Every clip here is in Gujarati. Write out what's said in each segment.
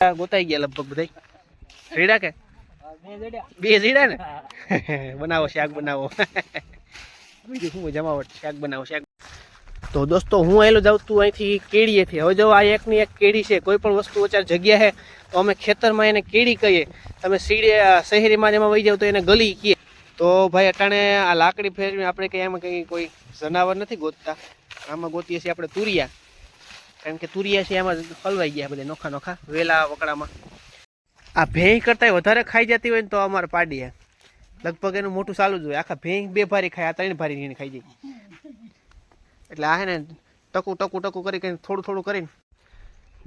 ગોતાઈ ગયા લગભગ બધા રેડા કે? બે રેડા ને? બનાવો શાક બનાવો. બીજું શું જમાવટ? શાક બનાવો, શાક. તો દોસ્તો, હું આવેલો જાઉં, તું અહીંથી કેળીએથી હવે જો આ એકની એક કેળી છે, કોઈ પણ વસ્તુ ચાર જગ્યા છે તો અમે ખેતરમાં એને કેળી કહીએ. તમે સીડે શહેરીમાં જેમાં વહી જાવ તો એને ગલી કહીએ. તો ભાઈ, અટાણે આ લાકડી ફેરવી આપણે કંઈ એમાં કંઈ કોઈ જનાવર નથી ગોતતા. આમાં ગોતીએ છીએ આપણે તુરિયા. કારણ કે તુરિયા છે એમાં હલવાઈ ગયા બધા નોખા નોખા, વેલા વકડામાં આ ભેંસ કરતાં વધારે ખાઈ જતી હોય ને તો અમારે પાડીએ. લગભગ એનું મોટું ચાલુ જ હોય. આખા ભેંસ બે ભારી ખાય, આ ત્રણ ભારી નીને ખાઈ જાય. એટલે આ હે ને ટકું ટકું ટકું કરી કરીને થોડું થોડું કરીને.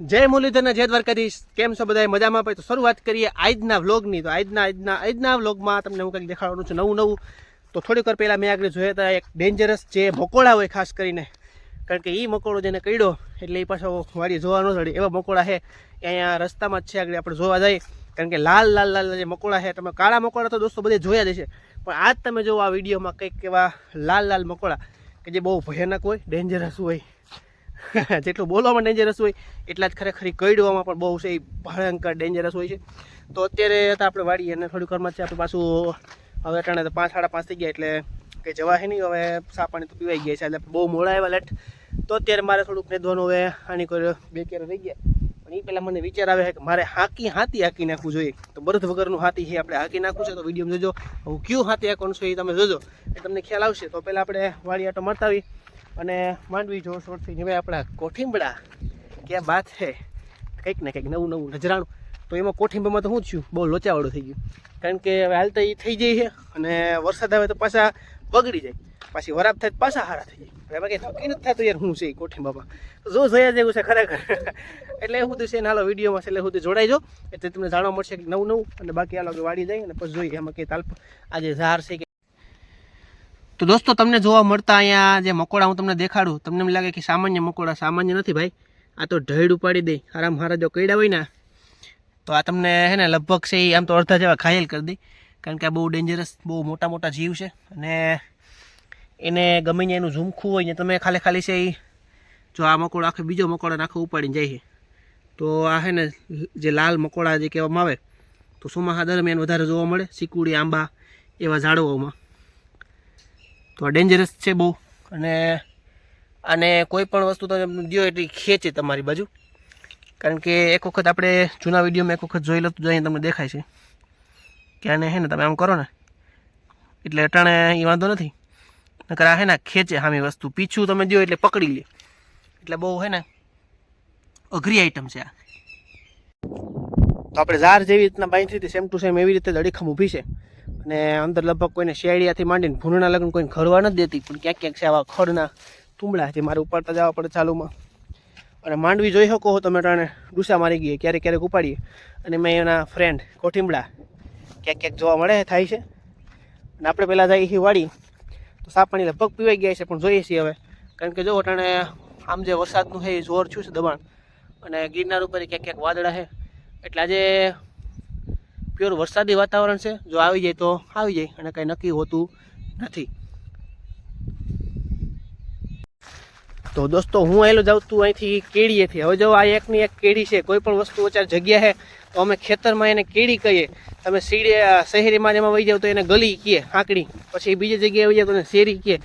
જય મુરલીધર જય દ્વારકાધીશ. કેમ છો બધા મજામાં? પછી તો શરૂઆત કરીએ આજના વ્લોગની. તો આજના આજના આજના વ્લોગમાં તમને હું કંઈક દેખાડવાનું છું નવું નવું. તો થોડીક વાર પહેલાં મેં આગળ જોયા હતા એક ડેન્જરસ જે મકોડા હોય, ખાસ કરીને. કારણ કે એ મકોડો જેને કઈડો એટલે એ પાછો વાડી જોવા ન ચડે એવા મકોડા છે અહીંયા રસ્તામાં જ છે, આગળ આપણે જોવા જઈએ. કારણ કે લાલ લાલ લાલ જે મકોડા છે, તમે કાળા મકોડા તો દોસ્તો બધે જોયા જ છે પણ આજ તમે જો આ વિડીયોમાં કંઈક એવા લાલ લાલ મકોડા કે જે બહુ ભયાનક હોય ડેન્જરસ હોય, જેટલું બોલવામાં ડેન્જરસ હોય, એટલા જ ખરેખર કઈડવામાં પણ બહુ છે એ ભયંકર ડેન્જરસ હોય છે. તો અત્યારે હતા આપણે વાડીએ અને થોડીક વારમાં છે, આપણે પાછું હવે અટાણે તો પાંચ, સાડા પાંચ થઈ ગયા એટલે કંઈ જવા છે નહીં, હવે સા પાણી તો પીવાઈ ગયા છે, એટલે બહુ મોડા આવ્યા લેટ તો અત્યારે મારે થોડુંક નેદવાનું હવે આની કોઈ બે કેર રહી ગયા. પણ એ પહેલાં મને વિચાર આવે કે મારે હાકી હાથી હાકી નાખવું જોઈએ. તો બરદ વગરનું હાથી છે આપણે હાકી નાખવું છે. તો વીડિયો જોજો હું કયું હાથી હાકવાનું છું એ તમે જોજો. એ તમને ખ્યાલ આવશે. તો પહેલાં આપણે વાળી આટો મારતા આવી અને માંડવી જો શોર્ટથી હવે આપણા કોઠીંબડા ક્યાં બાત છે? કંઈક ને કંઈક નવું નવું નજરાણું. તો એમાં કોઠીંબામાં તો શું થયું બહુ લોચાવાળું થઈ ગયું. કારણ કે હવે હાલ તો એ થઈ જાય છે અને વરસાદ આવે તો પાછા બગડી જાય. પાછી વરાપ થાય પાછા હારા થઈ જાય. હવે કંઈ નક્કી નથી થતું યાર શું છે કોઠી બાપા. જો જોયા જેવું છે ખરેખર. એટલે એવું બધું છે ને હાલો, વિડીયોમાં છે એટલે હું જોડાઈજો એટલે તમને જાણવા મળશે કે નવું નવું અને બાકી આ વાડી જાય અને પછી જોઈએ એમાં કંઈ તાલ આજે ઝાર છે કે તો દોસ્તો, તમને જોવા મળતા અહીંયા જે મકોડા હું તમને દેખાડું, તમને એમ લાગે કે સામાન્ય મકોડા સામાન્ય નથી ભાઈ. આ તો ઢેડ ઉપાડી દે. આરામ હારા જો કઈડા હોય ને તો આ તમને હે ને લગભગ છે આમ તો અડધા જેવા ઘાયલ કરી દે. કારણ કે આ બહુ ડેન્જરસ બહુ મોટા મોટા જીવ છે. અને એને ગમે એનું ઝૂમખું હોય ને તમે ખાલી ખાલી છે એ જો આ મકોડો આખો બીજો મકોડો આખો ઉપાડીને જાય છે. તો આ હે ને જે લાલ મકોડા જે કહેવામાં આવે, તો ચોમાસા દરમિયાન વધારે જોવા મળે, સિકુડી, આંબા એવા ઝાડવાઓમાં. તો આ ડેન્જરસ છે બહુ. અને અને કોઈ પણ વસ્તુ તમે દો એટલી ખેંચે તમારી બાજુ. કારણ કે એક વખત આપણે જૂના વિડીયોમાં એક વખત જોઈ લેતું તો તમને દેખાય છે. કે આને હે ને તમે આમ કરો ને, એટલે અટાણે એ વાંધો નથી. નકર આ હે ને, ખેંચે સામે વસ્તુ. પીછું તમે દો એટલે પકડી લે. એટલે બહુ હે ને, અઘરી આઈટમ છે આ. તો આપણે ઝાર જેવી રીતના બાંધી હતી સેમ ટુ સેમ એવી રીતે દડીખમ ઊભી છે. અને અંદર લગભગ કોઈને શેડિયાથી માંડીને ભૂણના લગ્ન કોઈને ઘરવા નથી દેતી, પણ ક્યાંક ક્યાંક છે આવા ખડના તુંબડા જે મારે ઉપાડતા જવા પડે ચાલુમાં. અને માંડવી જોઈ શકો તમે ટાણે, ડૂસા મારી ગઈએ ક્યારેક ક્યારેક ઉપાડીએ. અને મેં એના ફ્રેન્ડ કોઠીમડા ક્યાંક ક્યાંક જોવા મળે, થાય છે. અને આપણે પહેલાં જઈએ છીએ વાડી તો સાપ પાણી લગભગ પીવાઈ ગયા છે, પણ જોઈએ છીએ હવે. કારણ કે જો અટાણે આમ જે વરસાદનું છે, એ જોર છું છે દબાણ. અને ગિરનાર ઉપર ક્યાંક ક્યાંક વાદળા છે. એટલે આજે પ્યોર વરસાદી વાતાવરણ છે. જો આવી જાય તો આવી જાય, અને કંઈ નક્કી હોતું નથી. તો દોસ્તો, હું આવેલો જાઉં તું અહીંથી કેળીએથી હવે જો આ એકની એક કેળી છે, કોઈ પણ વસ્તુ અત્યારે જગ્યા છે તો અમે ખેતરમાં એને કેળી કહીએ. તમે સીડે શહેરીમાં જેમાં વહી જાવ તો એને ગલી કહીએ હાંકડી પછી બીજી જગ્યાએ વહી જાવ તો એને શેરી કહીએ.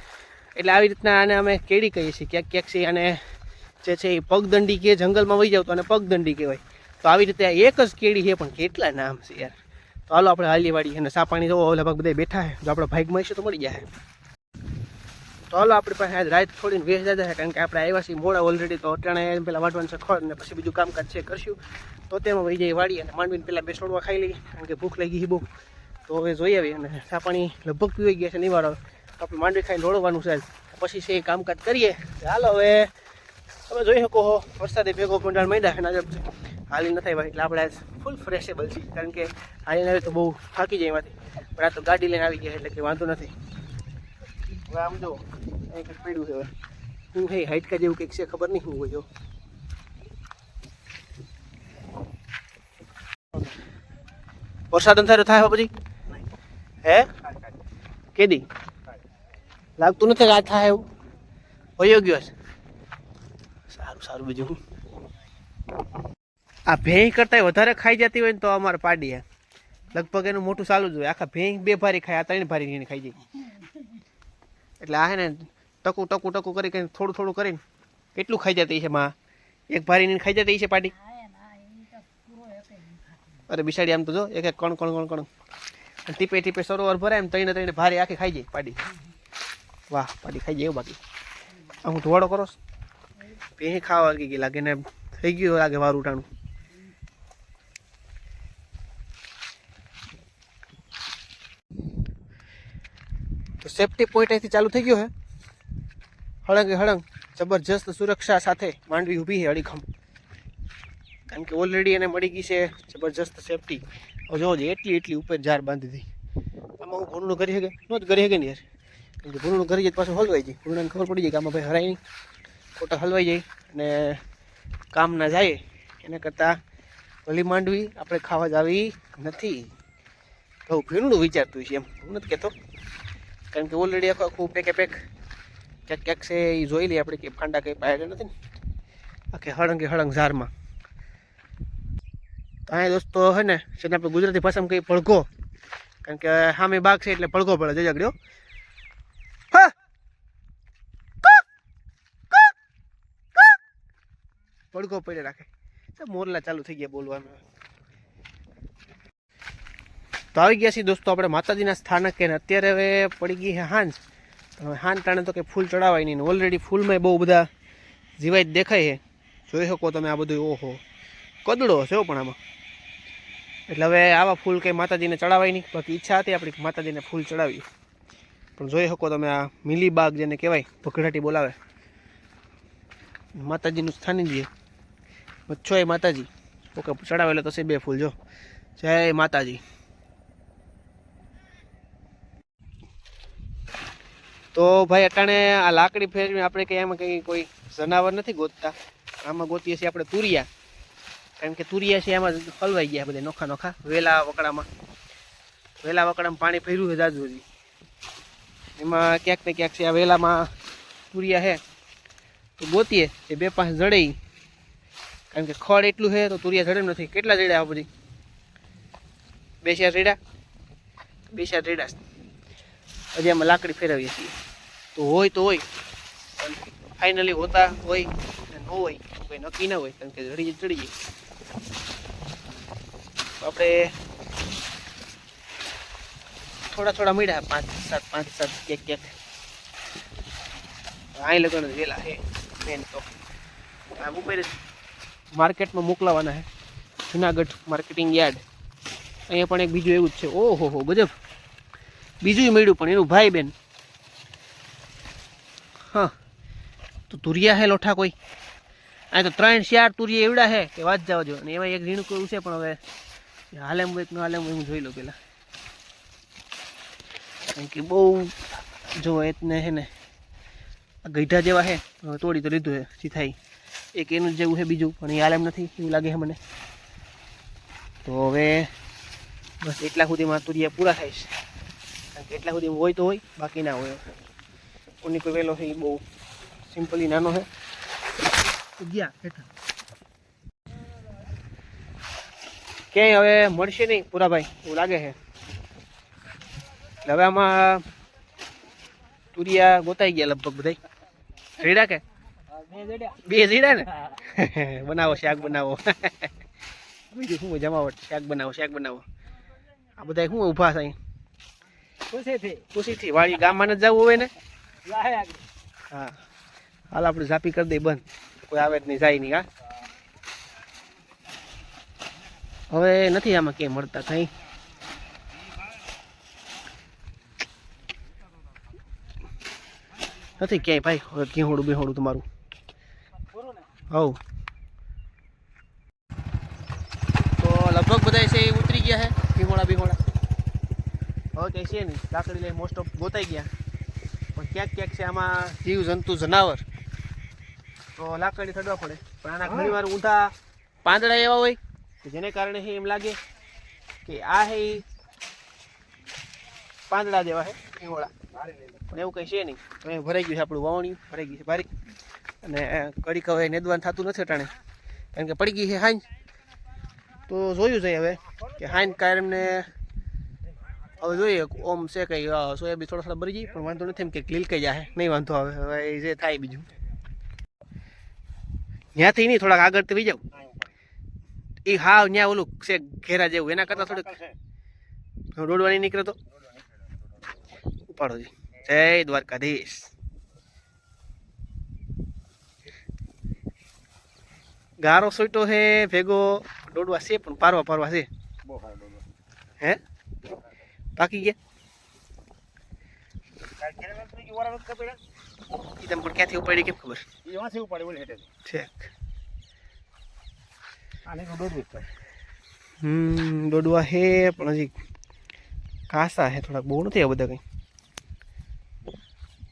એટલે આવી રીતના આને અમે કેળી કહીએ છીએ. ક્યાંક ક્યાંક છે અને જે છે એ પગદંડી કે જંગલમાં વહી જાવ તો અને પગદંડી કહેવાય. તો આવી રીતે એક જ કેળી છે, પણ કેટલા નામ છે યાર. તો હાલો આપણે હાલીવાડી અને સાપાણી જવો લગભગ બધા બેઠા છે. જો આપણો ભાઈક હશે તો મળી જાય. તો હાલો, આપણી પાસે આજ રાત થોડીને વેચ દાદા છે, કારણ કે આપણે આવ્યા છીએ મોડા ઓલરેડી તો અટાણે પહેલાં વાટવાનું છે ખોળ ને પછી બીજું કામકાજ છે કરશું. તો તેમાં વહી જાય વાળી અને માંડવીને પહેલાં બેસોડવા ખાઈ લઈએ, કારણ કે ભૂખ લાગી બહુ. તો હવે જોઈ આવી અને ચા પાણી લગભગ પીવાઈ ગયા છે નિવારો તો આપણે માંડવી ખાઈને દોડવાનું છે. પછી છે કામકાજ કરીએ. હાલો હવે, તમે જોઈ શકો છો વરસાદે ભેગો પંડાળ માંડ્યા અને આજે હાલી નથી ભાઈ એટલે આપણે ફૂલ ફ્રેશેબલ છીએ, કારણ કે હાલીને આવે તો બહુ થાકી જાય એમાંથી. પણ આ તો ગાડી લઈને આવી ગયા એટલે કે વાંધો નથી. હવે આમ જો પડ્યું છે હું હે હાઈટકા જેવું કંઈક છે, ખબર નહીં, હું હોય જો. વરસાદ અંધારો થાય પછી? હે? કેદી? લાગતું નથી આ થાય એવું? હોય ગયો છે. સારું સારું, બીજું હું? આ ભેંસ કરતાં વધારે ખાઈ જતી હોય ને તો અમારે પાડીએ. લગભગ એનું મોટું ચાલુ જ હોય. આખા ભેંસ બે ભારી ખાય, આ ત્રણ ભારી ખાઈ જાય. એટલે આ હે ને ટકું ટકું ટકું કરી કરીને થોડું થોડું કરીને કેટલું ખાઈ જતી છે માં? એક ભારી ને ખાઈ જતી છે પાટી? અરે બિસાડી આમ તો જો એક એક કણ કણ કણ કણ. અને ટીપે ટીપે સરોવર ભરાય એમ ત્રણે ત્રણે ભારે આખી ખાઈ જાય પાડી વાહ પાડી ખાઈ જાય એવું બાકી. હું ધોવાડો કરો પેહી ખાવા લાગે ને થઈ ગયું લાગે વારું ઉટાણું તો સેફટી પોઈન્ટ અહીંથી ચાલુ થઈ ગયો હે. હળંગે હળંગ, જબરજસ્ત સુરક્ષા સાથે માંડવી ઊભી છે અડીખમ. કારણ કે ઓલરેડી એને મળી ગઈ છે જબરજસ્ત સેફટી જો એટલી એટલી ઉપર જાર બાંધી દીધી આમાં હું ભૂણનું કરી શકે ન જ કરી શકે ને યાર? કારણ કે ભૂણનું કરી જાય પાછું હલવાઈ જાય. ભૂણાને ખબર પડી જાય કે આમાં ભાઈ હરાય નહીં. ખોટા હલવાઈ જાય અને કામ ના જાય. એના કરતાં ભલી માંડવી આપણે ખાવા જ આવી નથી. બહુ ભીણું વિચારતું છે એમ. હું નથી કહેતો. કારણ કે ઓલરેડી આખું આખું પેકે પેક ક્યાંક ક્યાંક છે એ જોઈ લઈએ આપણે કે ફાંડા કંઈ પાયેલા નથી ને. આખી હળંગે હળંગ ઝારમાં તો અહીંયા દોસ્તો હે ને જેને આપણે ગુજરાતી ભાષામાં કંઈ ભળગો. કારણ કે સામે બાગ છે એટલે પડઘો પડે જઈ જગડ્યો હા? પડઘો પડે રાખે. મોરલા ચાલુ થઈ ગયા બોલવાનું. તો આવી ગયા છીએ દોસ્તો આપણે માતાજીના સ્થાનકે ને અત્યારે હવે પડી ગઈ છે હાંજ. હવે હાંજ ટાણે તો કે ફૂલ ચડાવાય નહીં ઓલરેડી ફૂલમાં બહુ બધા જીવાય દેખાય છે. જોઈ શકો તમે આ બધું, ઓહો. કદડો છે પણ આમાં. એટલે હવે આવા ફૂલ કંઈ માતાજીને ચડાવાય નહીં. બાકી ઈચ્છા હતી આપણી માતાજીને ફૂલ ચડાવી પણ જોઈ શકો તમે આ મિલીબાગ જેને કહેવાય ભગડાટી બોલાવે. માતાજીનું સ્થાન જ છે છો એ માતાજી. ઓકે, ચડાવેલો તો છે બે ફૂલ, જો. જય માતાજી. તો ભાઈ અટાણે આ લાકડી ફેરવી આપણે કંઈ એમાં કંઈ કોઈ જનાવર નથી ગોતતા. આમાં ગોતીએ છીએ આપણે તુરિયા. કારણ કે તુરિયા છે એમાં હલવાઈ ગયા બધા નોખા નોખા. વેલા વકડામાં. વેલા વકડામાં પાણી ફેર્યું છે જાજુ હજી એમાં ક્યાંક ને ક્યાંક છે આ વેલામાં તુરિયા છે. તો ગોતીએ. એ બે પાંચ જડે. કારણ કે ખડ એટલું છે તો તુરિયા જડે નથી. કેટલા જડ્યા આ બધી? બે ચાર રેડા બે ચાર રેડા હજી આમાં લાકડી ફેરવીએ છીએ. તો હોય તો હોય. ફાઇનલી હોતા હોય ન હોય કોઈ નક્કી ના હોય, કારણ કે જડી ચડી જાય આપણે થોડા થોડા મળ્યા, પાંચ, સાત પાંચ, સાત, ક્યાંક ક્યાંક. અહીં લગન વેલા હે મેન તો. આ ઉપર માર્કેટમાં મોકલાવાના હે. Junagadh marketing yard. અહીંયા પણ એક બીજું એવું જ છે. ઓહો, હો, ગજબ. બીજું મળ્યું પણ એનું ભાઈ બેન. હા. તો તુરિયા હે લોઠા કોઈ? આ તો ત્રણ ચાર તુરિયા એવડા હે કે વાત જવા જો. અને એમાં એક ઝીણું કોઈ છે, પણ હવે હાલેમ એક, ન હાલે હું જોઈ લો પેલા. કારણ કે બહુ જો એને હે ને ગઈઢા જેવા હે તોડી તો લીધું હે, સીથાઈ. એક એનું જેવું છે બીજું, પણ એ હાલેમ નથી, એવું લાગે છે મને. તો હવે બસ એટલા સુધીમાં તુરિયા પૂરા થાય છે. કારણ કે એટલા સુધી હોય તો હોય, બાકી ના હોય. કોની કોઈ વહેલો છે એ બહુ સિમ્પલી નાનો છે. ગયા હેઠળ. ક્યાંય હવે મળશે નહીં પૂરાભાઈ એવું લાગે છે. એટલે હવે આમાં તુરિયા ગોતાઈ ગયા લગભગ બધા રેડા કે? બે જીડા ને? બનાવો શાક બનાવો. બીજું શું જમાવટ. શાક બનાવો શાક બનાવો. આ બધા શું ઊભા છે અહીં ખુશીથી. વાળી ગામમાં જ જવું હોય ને? હા. હાલ આપણે ઝાપી કરી દઈએ બંધ. કોઈ આવે જ નહીં જાય નહીં હા. હવે નથી આમાં ક્યાંય મળતા કઈ. નથી ક્યાંય ભાઈ હવે ઘીહોડું બેહોડું તમારું હવ. તો લગભગ બધા છે એ ઉતરી ગયા છે ભીમોડા ભીમોડા હવે કંઈ છે નહીં. લાકડી લઈ મોસ્ટ ઓફ ગોતાઈ ગયા. પણ ક્યાંક ક્યાંક છે આમાં જીવ જંતુ જનાવર. તો લાકડી ચડવા પડે. પણ આના ઘણી વાર ઊંધા પાંદડા એવા હોય. કે જેને કારણે એમ લાગે કે આ હે પાંદડા જેવા છે ભીમોડા પણ એવું કંઈ છે નહીં. હવે ભરાઈ ગયું છે આપણું વાવણી. ભરાઈ ગયું છે બારીક અને કડી હવે નેદવાન થતું નથી અટાણે. કારણ કે પડી ગઈ છે હાંજ. તો જોયું છે હવે કે હાઈન કાયમને હવે જોઈએ ઓમ છે કંઈ સોયાબીન થોડા થોડા ભરી જઈએ પણ વાંધો નથી એમ કે લીલકાઈ જાય નહીં વાંધો આવે હવે એ જે થાય બીજું. ત્યાંથી નહીં થોડાક આગળ થઈ જાવ એ હા ત્યાં ઓલું છે ઘેરા જેવું એના કરતાં થોડુંક દોડવા નહીં નીકળે તો. ઉપાડો જય દ્વારકાધીશ. ગારો સોઈટો છે ભેગો દોડવા છે પણ પારવા પારવા છે. હે? પાકી ગયા ઈ તમે પણ ક્યાંથી ઉપાડી કેમ ખબર ઠીક હમ દોડવા હે પણ હજી કાસા હે થોડાક બહુ નથી આ બધા કંઈ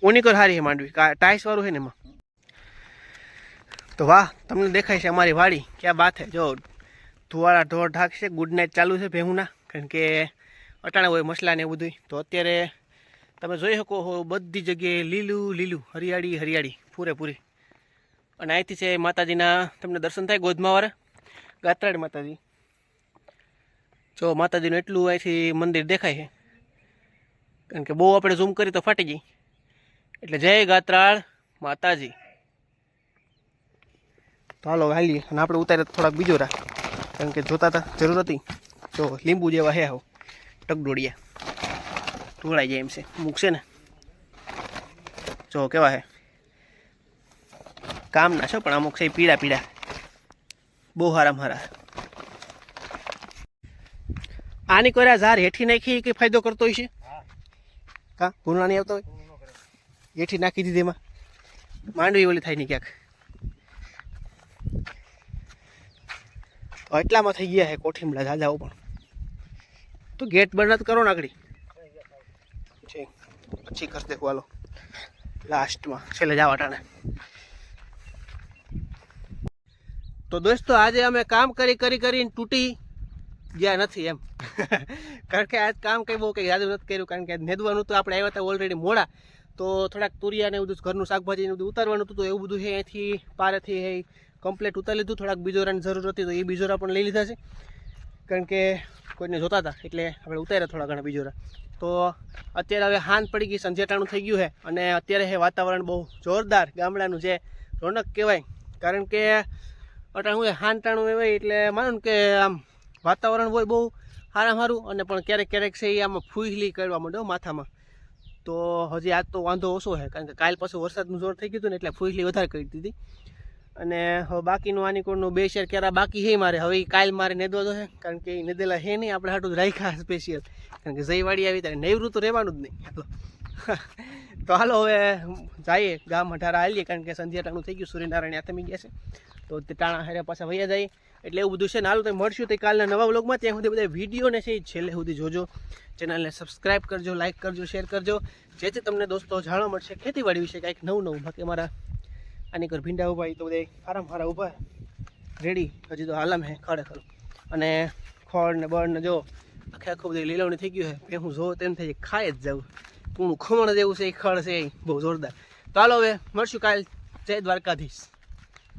ઓનિકર હારી હે માંડવી ટાઈસ વાળું છે ને એમાં તો વાહ તમને દેખાય છે અમારી વાડી ક્યાં બાત હે જો ધુવાળા ઢોર ઢાક છે ગુડ નાઇટ ચાલુ છે ભેહુના કારણ કે અટાણે હોય મસલા ને એવું બધું તો અત્યારે તમે જોઈ શકો હો, બધી જગ્યાએ લીલું લીલું, હરિયાળી હરિયાળી, પૂરેપૂરી. અને અહીંથી છે માતાજીના, તમને દર્શન થાય ગોધમાવાળા? ગાત્રાડ માતાજી. જો માતાજીનું એટલું અહીંથી મંદિર દેખાય છે. કારણ કે બહુ આપણે ઝૂમ કરી તો ફાટી જઈ એટલે જય ગાત્રાળ માતાજી. તો હાલો હાલીએ. અને આપણે ઉતારે થોડાક બીજો રાખ કારણ કે જોતા હતા જરૂર હતી. જો લીંબુ જેવા હે આવો. ટકડોડિયા ઢોળાઈ જાય એમ છે. મૂકશે ને. જો કેવા હે. કામના છો પણ અમુક છે પીળા પીળા. બહુ હારા. મારા આની આ ઝાર હેઠી નાખી કે ફાયદો કરતો હોય છે? કા? ભૂલણા નહીં આવતો હોય? હેઠી નાખી દીધી એમાં. માંડવી ઓલી થાય નહીં ક્યાંક. એટલામાં થઈ ગયા હે કોઠીમડા જાજાઓ પણ. તો ગેટ બંધ કરો છે પછી કરી દેખો હાલો. લાસ્ટમાં છેલ્લે જવા ટાણે તો દોસ્તો આજે અમે કામ કરી કરી કરીને તૂટી ગયા નથી એમ. કારણ કે આજ કામ કંઈ બહુ કંઈ યાદ નથી કર્યું કારણ કે નેદવાનું તો આપણે આવ્યા હતા ઓલરેડી મોડા. તો થોડાક તુરિયા ને બધું ઘરનું શાકભાજી બધું ઉતારવાનું હતું તો એવું બધું છે અહીંથી પારેથી હે કમ્પ્લેટ ઉતારી લીધું. થોડાક બીજોરાની જરૂર હતી તો એ બીજોરા પણ લઈ લીધા છે. કારણ કે કોઈને જોતા હતા, એટલે આપણે ઉતાર્યા થોડા ઘણા બીજોરા તો અત્યારે હવે હાન પડી ગઈ, સંજેટાણું થઈ ગયું છે, અને અત્યારે હે વાતાવરણ બહુ જોરદાર ગામડાનું જે રોનક કહેવાય. કારણ કે અટાણું એ હાન ટાણું હોય એટલે માનો કે આમ વાતાવરણ હોય બહુ સારા સારું અને પણ ક્યારેક ક્યારેક છે એ આમાં ફૂહલી કરવા માંડ્યો માથામાં. તો હજી આજ તો વાંધો ઓછો છે, કારણ કે કાલ પાછું વરસાદનું જોર થઈ ગયું હતું ને, એટલે ફૂહલી વધારે કરી દીધી. અને હવે બાકીનું આની આનીકોડનું બે શેર ક્યારે બાકી છે મારે. હવે કાલ મારે નેદવા તો છે કારણ કે એ નેદેલા છે નહીં, આપણે હાટું જ રાખ્યા સ્પેશિયલ કારણ કે જયવાડી આવી ત્યારે નૈવૃત તો રહેવાનું જ નહીં. તો હાલો હવે જઈએ, ગામ અઢારા આવીએ કારણ કે સંધ્યા ટાણું થઈ ગયું, સૂર્યનારાયણ આથમી ગયા છે. તો ટાણા હારે પાછા વૈયા જાય. એટલે એવું બધું છે. ને હાલો તો મળશું તો કાલના નવા વ્લોગમાં. ત્યાં સુધી બધા વિડીયોને છે છેલ્લે સુધી જોજો. ચેનલને સબસ્ક્રાઇબ કરજો લાઇક કરજો શેર કરજો. જેથી તમને દોસ્તો જાણવા મળશે ખેતીવાડી વિશે કાંઈક નવું નવું. બાકી અમારા આની ઘર ભીંડા ઊભા તો બધા હારામ હારા ઊભા. રેડી હજી તો હાલમ હે ખરું અને ખોળ ને બળ ને જો, આખે આખું બધી લીલવણી થઈ ગયું છે હું જો તેમ થઈ ખાય જ જવું કૂણું ખમણ જેવું છે એ ખડ છે બહુ જોરદાર. તો હાલો હવે, મળશું કાલ જય દ્વારકાધીશ.